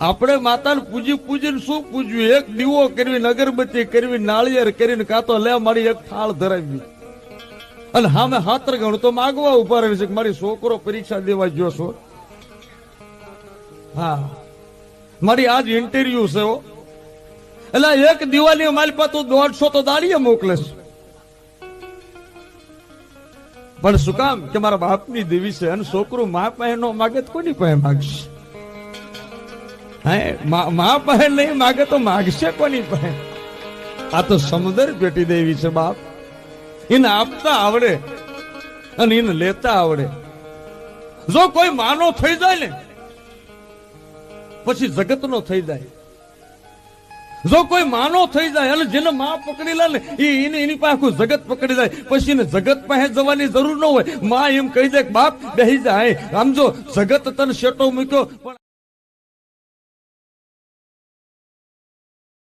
આપણે માતાને પૂજી પૂજીને શું પૂજ્યું? એક દીવો કરવી, અગરબત્તી કરવી, નાળિયેર કરીને કાં તો લે મારી એક થાળ ધરાવી. અને હામે હાથર ગણ તો માગવા ઊભા રહે છે કે મારી છોકરો પરીક્ષા દેવા ગયો છો. હા. મારી આજ ઇન્ટરવ્યુ છે હો. એટલે એક દિવાળી મારી પાસે તું દોઢસો તો દાડીએ મોકલે પણ શું કામ કે મારા બાપની દેવી છે અને છોકરું મા પાસે ન માગે તો કોની પાસે માગશે? હે મા નહીં માગે તો માગશે કોની પાસે? આ તો સમુદર પેટી દેવી છે બાપ. એને આપતા આવડે અને એને લેતા આવડે. જો કોઈ માનો થઈ જાય ને, પછી જગતનો થઈ જાય. જો કોઈ માનો થઈ જાય અને જેને માં પકડી લે ને એને એની પાસે આખું જગત પકડી જાય. પછી એને જગત પાસે જવાની જરૂર ન હોય. માં એમ કહી દે બાપ બેહી જાય. આમ જો જગત તને શેટો મૂક્યો, પણ